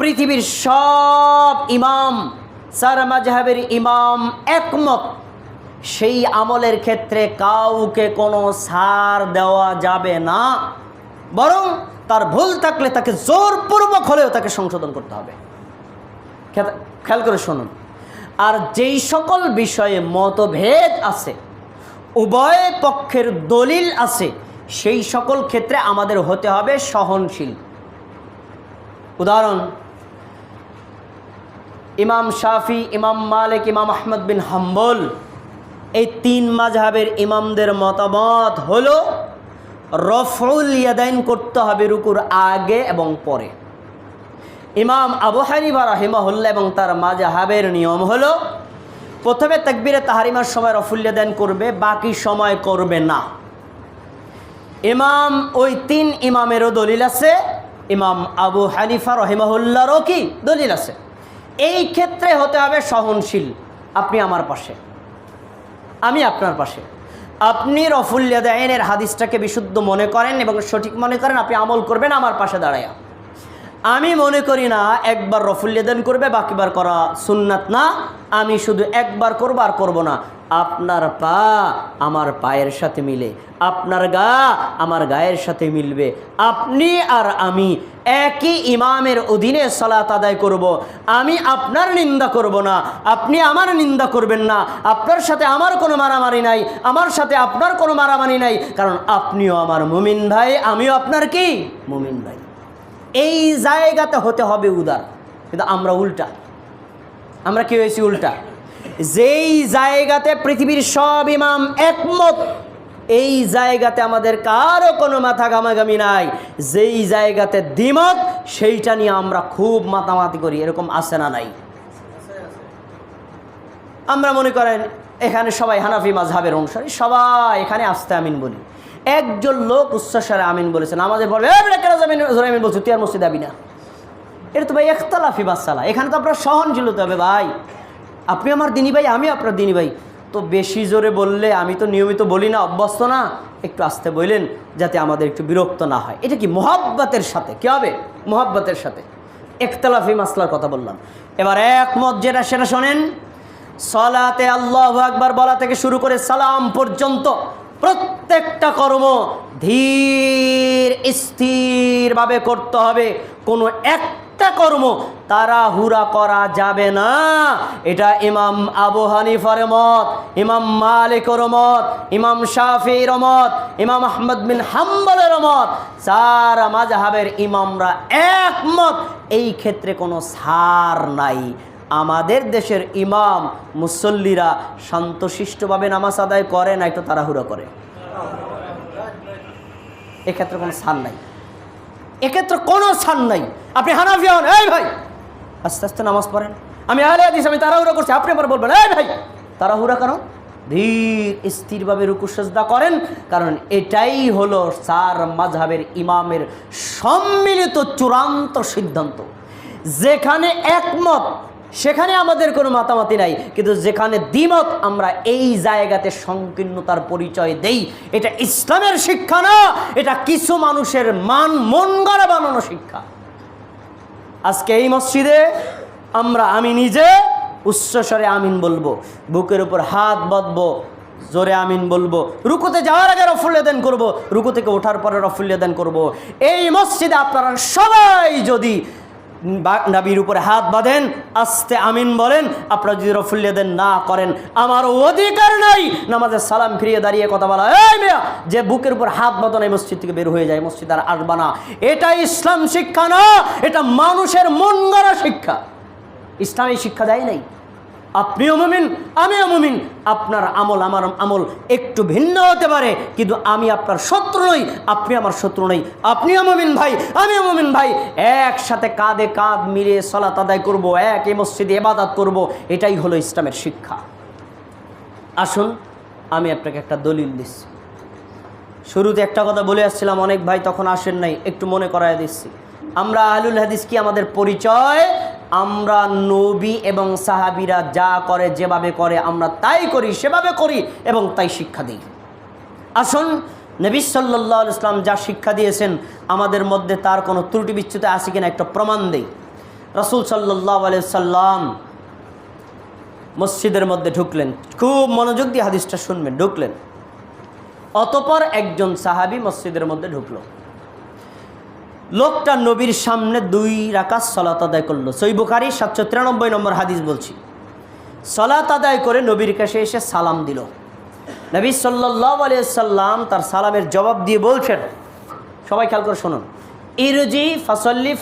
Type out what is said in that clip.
পৃথিবীর সব ইমাম, সার মাঝহাবের ইমাম একমত। সেই আমলের ক্ষেত্রে কাউকে কোনো সার দেওয়া যাবে না, বরং তার ভুল থাকলে তাকে জোরপূর্বক হলেও তাকে সংশোধন করতে হবে। খেয়াল করে শুনুন। আর যেই সকল বিষয়ে মতভেদ আছে, উভয় পক্ষের দলিল আছে, সেই সকল ক্ষেত্রে আমাদের হতে হবে সহনশীল। উদাহরণ ইমাম শাফি, ইমাম মালিক, ইমাম আহমদ বিন হাম্বল, এই তিন মাঝহাবের ইমামদের মতামত হলো, রফউল ইয়াদাইন করতে হবে রুকুর আগে এবং পরে। ইমাম আবু হানিফা রাহিমাহুল্লাহ এবং তার মাজাহাবের নিয়ম হল, প্রথমে তাকবিরে তাহারিমার সময় রফুল্লিয়া দান করবে, বাকি সময় করবে না। ইমাম, ওই তিন ইমামেরও দলিল আছে, ইমাম আবু হানিফা রহিমাহুল্লাহরও কি দলিল আছে? এই ক্ষেত্রে হতে হবে সহনশীল। আপনি আমার পাশে। আমি আপনার পাশে। আপনি রফুল্লিয়া দায়নের হাদিসটাকে বিশুদ্ধ মনে করেন এবং সঠিক মনে করেন, আপনি আমল করবেন আমার পাশে দাঁড়ায়া। আমি মনে করি না একবার রফুল্লিয়াদান করবে, বাকিবার করা সুন্নাত না। আমি শুধু একবার করব আর করব না। আপনার পা আমার পায়ের সাথে মিলে, আপনার গা আমার গায়ের সাথে মিলবে। আপনি আর আমি একই ইমামের অধীনে সালাত আদায় করব। আমি আপনার নিন্দা করব না, আপনি আমার নিন্দা করবেন না। আপনার সাথে আমার কোনো মারামারি নাই, আমার সাথে আপনার কোনো মারামারি নাই। কারণ আপনিও আমার মুমিন ভাই, আমিও আপনার কি? মুমিন ভাই। এই জায়গাতে হতে হবে উদার। কিন্তু আমরা উল্টা। আমরা কি হয়েছি উল্টা? যেই জায়গাতে পৃথিবীর সব ইমাম একমত, এই জায়গাতে আমাদের কারও কোনো মাথা গামাগামি নাই। যেই জায়গাতে দ্বিমত, সেইটা নিয়ে আমরা খুব মাতামাতি করি। এরকম আছে না নাই? আমরা মনে করেন, এখানে সবাই হানাফি মাজহাবের অনুসারী, সবাই এখানে আসতে আমিন বলি। একজন লোক উচ্চস্বরে আমিন বলেছেন আমাদের বলবে "এ বেটা, কেন যাবেন জোরে আমিন তুই আর মসজিদ যাবি না। এটা তো ভাই একতলাফি বাসালা এখানে তো আপনার সহনশীল হতে হবে ভাই। আপনি আমার দিনী ভাই আমি আপনার দিনী ভাই। তো বেশি জোরে বললে আমি তো নিয়মিত বলি না অভ্যস্ত না। একটু আসতে বললেন যাতে আমাদের একটু বিরক্ত না হয়। এটা কি মোহাব্বতের সাথে? কী হবে? মোহাব্বতের সাথে। একতলাফি মাসলার কথা বললাম। এবার একমত যেটা সেটা শোনেন। সলাতে আল্লাহ আকবার বলা থেকে শুরু করে সালাম পর্যন্ত প্রত্যেকটা কর্ম ধীর, স্থিরভাবে করতে হবে। কোনো একটা কর্ম তাড়াহুড়া করা যাবে না। এটা ইমাম আবু হানিফার মত, ইমাম মালিকর মত, ইমাম শাফির মত, ইমাম আহমদ বিন হাম্বলের মত। চার মাজাহাবের ইমামরা একমত, এই ক্ষেত্রে কোনো সার নাই। আমাদের দেশের ইমাম, মুসল্লিরা শান্তশিষ্টভাবে নামাজ আদায় করে না, একটু তাড়াহুড়ো করে। এক্ষেত্রে কোনো ছাড় নাই। এক্ষেত্রে কোনো ছাড় নাই। আপনি হানাফি হন, এই ভাই! আস্তে আস্তে নামাজ পড়েন। আমি আলে দিস আমি তাড়াহুড়ো করছি, আপনি আবার বলবেন, এই ভাই! তাড়াহুড়া কারণ ধীর, স্থিরভাবে রুকু করেন, কারণ এটাই হলো চার মাঝহাবের ইমামের সম্মিলিত চূড়ান্ত সিদ্ধান্ত। যেখানে একমত সেখানে আমাদের কোনো মাতামাতি নাই, কিন্তু যেখানে দ্বিমত আমরা এই জায়গাতে সংকীর্ণতার পরিচয় দেই, এটা ইসলামের শিক্ষা না, এটা কিছু মানুষের মান মন গড়া বানানো শিক্ষা। আজকে এই মসজিদে আমরা, আমি নিজে উচ্চস্বরে আমিন বলব, বুকের উপর হাত বাঁধবো, জোরে আমিন বলব, রুকুতে যাওয়ার আগে রফুল্লেদান করব, রুকু থেকে ওঠার পরে রফুল্লেদান করব। এই মসজিদে আপনারা সবাই যদি নাবির উপরে হাত বাঁধেন, আস্তে আমিন বলেন, আপনারা যদি রফুল্লেদান না করেন, আমার অধিকার নাই। নামাজের সালাম ফিরিয়ে দাঁড়িয়ে কথা বলা, এই মেয়া, যে বুকের উপর হাত বাঁধন এই মসজিদ থেকে বের হয়ে যায়, মসজিদ আর আসবা না। এটা ইসলাম শিক্ষা না, এটা মানুষের মন গড়া শিক্ষা। ইসলামী শিক্ষা দেয় নাই। আপনিও মুমিন, আমিও মুমিন। আপনার আমল আমার আমল একটু ভিন্ন হতে পারে, কিন্তু আমি আপনার শত্রু নই, আপনি আমার শত্রু নই। আপনিও মুমিন ভাই, আমিও মুমিন ভাই। একসাথে কাঁধে কাঁধ মিলিয়ে সলাত আদায় করব, এক এ মসজিদে এবাদাত করব, এটাই হলো ইসলামের শিক্ষা। আসুন, আমি আপনাকে একটা দলিল দিচ্ছি। শুরুতে একটা কথা বলে আসছিলাম, অনেক ভাই তখন আসেন নাই, একটু মনে করায় দিচ্ছি। আমরা আহলুল হাদিস কি আমাদের পরিচয় আমরা নবী এবং সাহাবিরা যা করে, যেভাবে করে, আমরা তাই করি, সেভাবে করি এবং তাই শিক্ষা দিই। আসুন, নবী সাল্লাহ ইসলাম যা শিক্ষা দিয়েছেন, আমাদের মধ্যে তার কোনো ত্রুটি বিচ্যুতি আছে কিনা একটা প্রমাণ দেই। রসুল সাল্লাহ সাল্লাম মসজিদের মধ্যে ঢুকলেন। খুব মনোযোগ দিয়ে হাদিসটা শুনবেন, ঢুকলেন। অতপর একজন সাহাবি মসজিদের মধ্যে ঢুকলো। লোকটা নবীর সামনে দুই রাকাত সলাত আদায় করল। সই বুখারি সাতশো তিরানব্বই নম্বর হাদিস বলছি। সলাত আদায় করে নবীর কাছে এসে সালাম দিল। নবী সাল্লাহ সাল্লাম তার সালামের জবাব দিয়ে বলছেন, সবাই খেয়াল করে শুনুন, ইরুজি ফাসল্লি